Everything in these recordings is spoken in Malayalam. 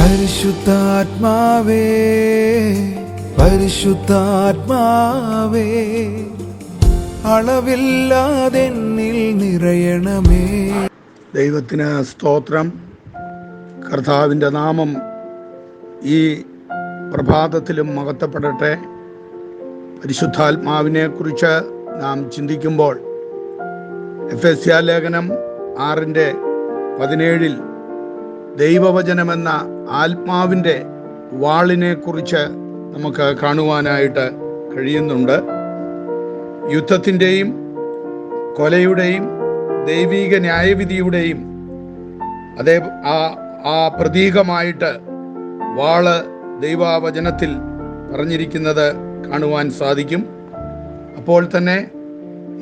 പരിശുദ്ധാത്മാവേ പരിശുദ്ധാത്മാവേ അളവില്ലാതെന്നിൽ നിറയണമേ. ദൈവത്തിന് സ്തോത്രം. കർത്താവിന്റെ നാമം ഈ പ്രഭാതത്തിലും മകത്തപ്പെടട്ടെ പരിശുദ്ധാത്മാവിനെ കുറിച്ച് നാം ചിന്തിക്കുമ്പോൾ എഫ് എസ് ലേഖനം ആറിന്റെ പതിനേഴിൽ ദൈവവചനമെന്ന ആത്മാവിന്റെ വാളിനെ കുറിച്ച് നമുക്ക് കാണുവാനായിട്ട് കഴിയുന്നുണ്ട്. യുദ്ധത്തിന്റെയും കൊലയുടെയും ദൈവീക ന്യായവിധിയുടെയും അതേ ആ ആ പ്രതീകമായിട്ട് വാൾ ദൈവവചനത്തിൽ പറഞ്ഞിരിക്കുന്നത് കാണുവാൻ സാധിക്കും. അപ്പോൾ തന്നെ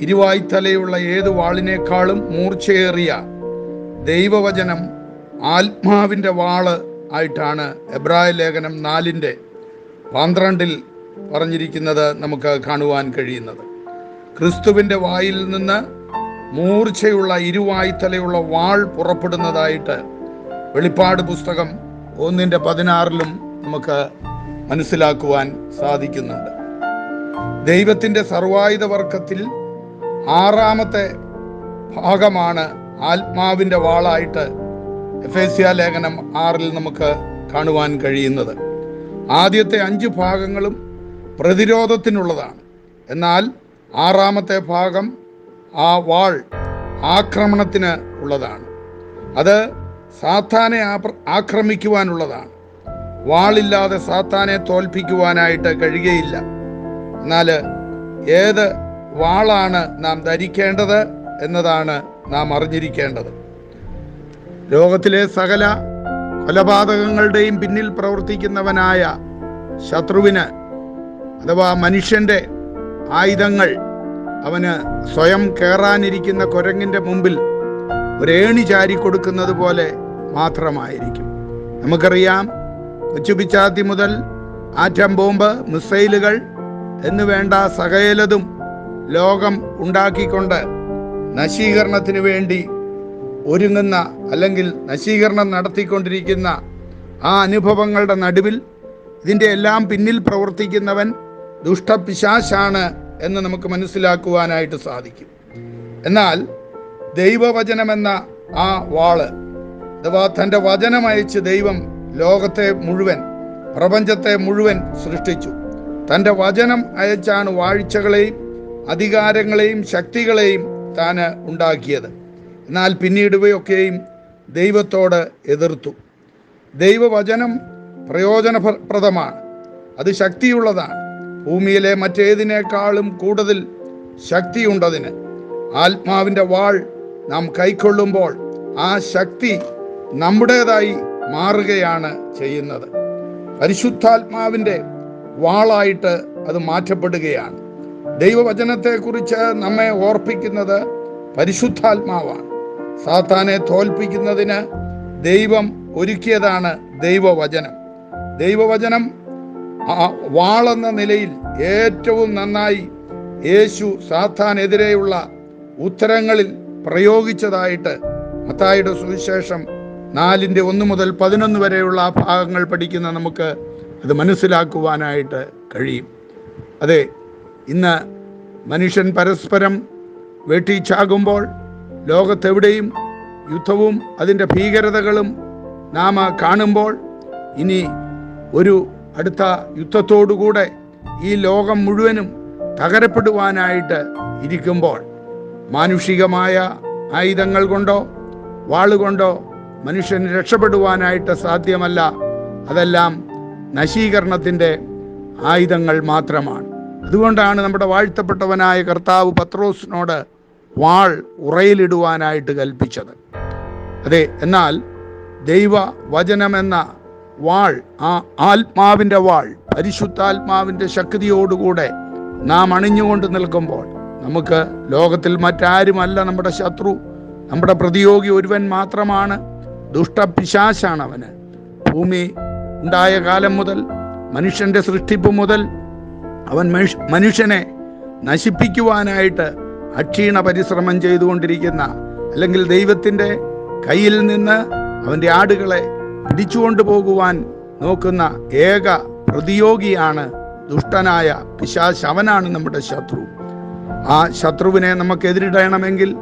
ഇരുവായ്ത്തലയുള്ള ഏത് വാളിനേക്കാളും മൂർച്ചയേറിയ ദൈവവചനം ആത്മാവിന്റെ വാൾ ആയിട്ടാണ് എബ്രായ ലേഖനം നാലിന്റെ പന്ത്രണ്ടിൽ പറഞ്ഞിരിക്കുന്നത് നമുക്ക് കാണുവാൻ കഴിയുന്നത്. ക്രിസ്തുവിന്റെ വായിൽ നിന്ന് മൂർച്ചയുള്ള ഇരുവായ്ത്തലയുള്ള വാൾ പുറപ്പെടുന്നതായിട്ട് വെളിപ്പാട് പുസ്തകം ഒന്നിന്റെ പതിനാറിലും നമുക്ക് മനസ്സിലാക്കുവാൻ സാധിക്കുന്നുണ്ട്. ദൈവത്തിന്റെ സർവായുധ വർക്കത്തിൽ ആറാമത്തെ ഭാഗമാണ് ആത്മാവിന്റെ വാളായിട്ട് എഫേസ്യ ലേഖനം ആറിൽ നമുക്ക് കാണുവാൻ കഴിയുന്നത്. ആദ്യത്തെ അഞ്ച് ഭാഗങ്ങളും പ്രതിരോധത്തിനുള്ളതാണ്. എന്നാൽ ആറാമത്തെ ഭാഗം ആ വാൾ ആക്രമണത്തിന് ഉള്ളതാണ്. അത് സാത്താനെ ആക്രമിക്കുവാനുള്ളതാണ്. വാളില്ലാതെ സാത്താനെ തോൽപ്പിക്കുവാനായിട്ട് കഴിയുകയില്ല. എന്നാൽ ഏത് വാളാണ് നാം ധരിക്കേണ്ടത് എന്നതാണ് നാം അറിഞ്ഞിരിക്കേണ്ടത്. ലോകത്തിലെ സകല കൊലപാതകങ്ങളുടെയും പിന്നിൽ പ്രവർത്തിക്കുന്നവനായ ശത്രുവിന് അഥവാ മനുഷ്യന്റെ ആയുധങ്ങൾ അവന് സ്വയം കയറാനിരിക്കുന്ന കുരങ്ങിന്റെ മുമ്പിൽ ഒരേണി ചാരി കൊടുക്കുന്നത് പോലെ മാത്രമായിരിക്കും. നമുക്കറിയാം കൊച്ചുപിച്ചാത്തി മുതൽ ആറ്റം ബോംബ് മിസൈലുകൾ എന്നുവേണ്ട സകലതും ലോകം ഉണ്ടാക്കിക്കൊണ്ട് നശീകരണത്തിന് വേണ്ടി ഒരുങ്ങുന്ന അല്ലെങ്കിൽ നശീകരണം നടത്തിക്കൊണ്ടിരിക്കുന്ന ആ അനുഭവങ്ങളുടെ നടുവിൽ ഇതിന്റെ എല്ലാം പിന്നിൽ പ്രവർത്തിക്കുന്നവൻ ദുഷ്ടപിശാശാണ് എന്ന് നമുക്ക് മനസ്സിലാക്കുവാനായിട്ട് സാധിക്കും. എന്നാൽ ദൈവവചനമെന്ന ആ വാൾ അഥവാ തന്റെ വചനമയച്ച് ദൈവം ലോകത്തെ മുഴുവൻ പ്രപഞ്ചത്തെ മുഴുവൻ സൃഷ്ടിച്ചു. തന്റെ വചനം അയച്ചാണ് വാഴ്ചകളെയും അധികാരങ്ങളെയും ശക്തികളെയും താന് ഉണ്ടാക്കിയത്. എന്നാൽ പിന്നീട് ഇവയൊക്കെയും ദൈവത്തോട് എതിർത്തു. ദൈവവചനം പ്രയോജനപ്രദമാണ്. അത് ശക്തിയുള്ളതാണ്. ഭൂമിയിലെ മറ്റേതിനേക്കാളും കൂടുതൽ ശക്തിയുണ്ടതിന് ആത്മാവിന്റെ വാൾ നാം കൈക്കൊള്ളുമ്പോൾ ആ ശക്തി നമ്മുടേതായി മാറുകയാണ് ചെയ്യുന്നത്. പരിശുദ്ധാത്മാവിന്റെ വാളായിട്ട് അത് മാറ്റപ്പെടുകയാണ്. ദൈവവചനത്തെക്കുറിച്ച് നമ്മെ ഓർപ്പിക്കുന്നത് പരിശുദ്ധാത്മാവാണ്. സാത്താനെ തോൽപ്പിക്കുന്നതിന് ദൈവം ഒരുക്കിയതാണ് ദൈവവചനം. ദൈവവചനം വാളെന്ന നിലയിൽ ഏറ്റവും നന്നായി യേശു സാത്താനെതിരെയുള്ള ഉത്തരങ്ങളിൽ പ്രയോഗിച്ചതായിട്ട് മത്തായിയുടെ സുവിശേഷം നാലിന്റെ ഒന്ന് മുതൽ പതിനൊന്ന് വരെയുള്ള ആ ഭാഗങ്ങൾ പഠിക്കുന്ന നമുക്ക് അത് മനസ്സിലാക്കുവാനായിട്ട് കഴിയും. അതെ ഇന്ന് മനുഷ്യൻ പരസ്പരം വെട്ടിച്ചാകുമ്പോൾ ലോകത്തെവിടെയും യുദ്ധവും അതിന്റെ ഭീകരതകളും നാം കാണുമ്പോൾ ഇനി ഒരു അടുത്ത യുദ്ധത്തോടുകൂടെ ഈ ലോകം മുഴുവനും തകരപ്പെടുവാനായിട്ട് ഇരിക്കുമ്പോൾ മാനുഷികമായ ആയുധങ്ങൾ കൊണ്ടോ വാളുകൊണ്ടോ മനുഷ്യന് രക്ഷപ്പെടുവാനായിട്ട് സാധ്യമല്ല. അതെല്ലാം നശീകരണത്തിന്റെ ആയുധങ്ങൾ മാത്രമാണ്. അതുകൊണ്ടാണ് നമ്മുടെ വാഴ്ത്തപ്പെട്ടവനായ കർത്താവ് പത്രോസിനോട് വാൾ ഉറയിലിടുവാനായിട്ട് കൽപ്പിച്ചത്. അതെ എന്നാൽ ദൈവ വചനമെന്ന വാൾ ആ ആത്മാവിന്റെ വാൾ പരിശുദ്ധാത്മാവിന്റെ ശക്തിയോടുകൂടെ നാം അണിഞ്ഞുകൊണ്ട് നിൽക്കുമ്പോൾ നമുക്ക് ലോകത്തിൽ മറ്റാരുമല്ല നമ്മുടെ ശത്രു നമ്മുടെ പ്രതിയോഗി ഒരുവൻ മാത്രമാണ്. ദുഷ്ടപിശാശാണ് അവന് ഭൂമി ഉണ്ടായ കാലം മുതൽ മനുഷ്യന്റെ സൃഷ്ടിപ്പ് മുതൽ അവൻ മനുഷ്യനെ നശിപ്പിക്കുവാനായിട്ട് അക്ഷീണ പരിശ്രമം ചെയ്തുകൊണ്ടിരിക്കുന്ന അല്ലെങ്കിൽ ദൈവത്തിന്റെ കയ്യിൽ നിന്ന് അവന്റെ ആടുകളെ പിടിച്ചുകൊണ്ടു പോകുവാൻ നോക്കുന്ന ഏക പ്രതിയോഗിയാണ് ദുഷ്ടനായ പിശാശ് അവനാണ് നമ്മുടെ ശത്രു. ആ ശത്രുവിനെ നമുക്ക് എതിരിടണമെങ്കിൽ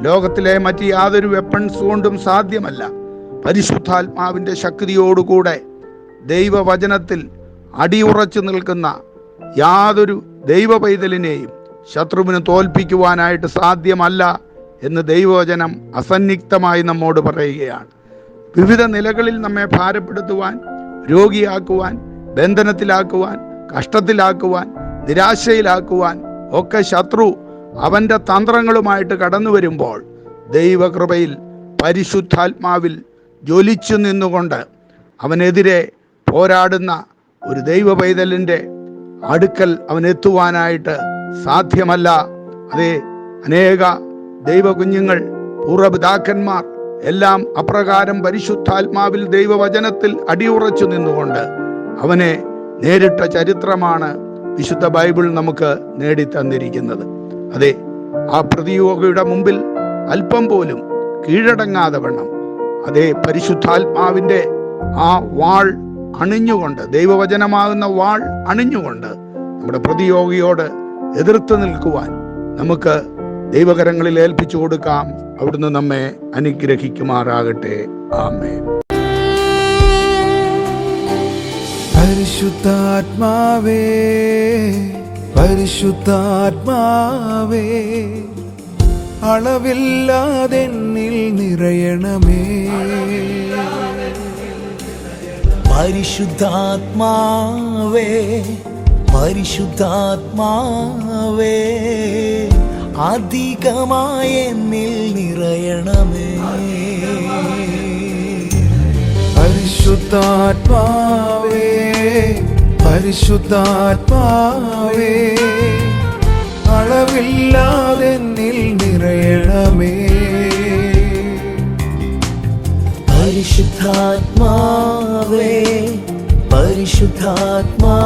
ലോകത്തിലെ മറ്റ് യാതൊരു വെപ്പൺസ് കൊണ്ടും സാധ്യമല്ല. പരിശുദ്ധാത്മാവിന്റെ ശക്തിയോടുകൂടെ ദൈവവചനത്തിൽ അടിയുറച്ചു നിൽക്കുന്ന യാതൊരു ദൈവ പൈതലിനെയും ശത്രുവിന് തോൽപ്പിക്കുവാനായിട്ട് സാധ്യമല്ല എന്ന് ദൈവവചനം അസന്നിഗ്ധമായി നമ്മോട് പറയുകയാണ്. വിവിധ നിലകളിൽ നമ്മെ ഭാരപ്പെടുത്തുവാൻ രോഗിയാക്കുവാൻ ബന്ധനത്തിലാക്കുവാൻ കഷ്ടത്തിലാക്കുവാൻ നിരാശയിലാക്കുവാൻ ഒക്കെ ശത്രു അവന്റെ തന്ത്രങ്ങളുമായിട്ട് കടന്നു വരുമ്പോൾ ദൈവകൃപയിൽ പരിശുദ്ധാത്മാവിൽ ജ്വലിച്ചു നിന്നുകൊണ്ട് അവനെതിരെ പോരാടുന്ന ഒരു ദൈവ പൈതലിന്റെ അടുക്കൽ അവൻ എത്തുവാനായിട്ട് സാധ്യമല്ല. അതെ അനേക ദൈവകുഞ്ഞുങ്ങൾ പൂർവപിതാക്കന്മാർ എല്ലാം അപ്രകാരം പരിശുദ്ധാത്മാവിൽ ദൈവവചനത്തിൽ അടിയുറച്ചു നിന്നുകൊണ്ട് അവനെ നേരിട്ട ചരിത്രമാണ് വിശുദ്ധ ബൈബിൾ നമുക്ക് നേടിത്തന്നിരിക്കുന്നത്. അതെ ആ പ്രതിയോഗിയുടെ മുമ്പിൽ അല്പം പോലും കീഴടങ്ങാതെ വണ്ണം. അതേ പരിശുദ്ധാത്മാവിന്റെ ആ വാൾ അണിഞ്ഞുകൊണ്ട് ദൈവവചനമാകുന്ന വാൾ അണിഞ്ഞുകൊണ്ട് നമ്മുടെ പ്രതിയോഗിയോട് എതിർത്ത് നിൽക്കുവാൻ നമുക്ക് ദൈവകരങ്ങളിൽ ഏൽപ്പിച്ചു കൊടുക്കാം. അവിടുന്ന് നമ്മെ അനുഗ്രഹിക്കുമാറാകട്ടെ. ആമേ പരിശുദ്ധാത്മാവേ പരിശുദ്ധാത്മാവേ അളവില്ലാതെന്നിൽ നിറയണമേ. പരിശുദ്ധാത്മാവേ പരിശുദ്ധാത്മാവേ അധികമായ എന്നിൽ നിറയണമേ. പരിശുദ്ധാത്മാവേ പരിശുദ്ധാത്മാവേ അളവില്ലാതെ നിൽ നിറയണമേ. പരിശുദ്ധാത്മാവേ പരിശുദ്ധാത്മാവേ.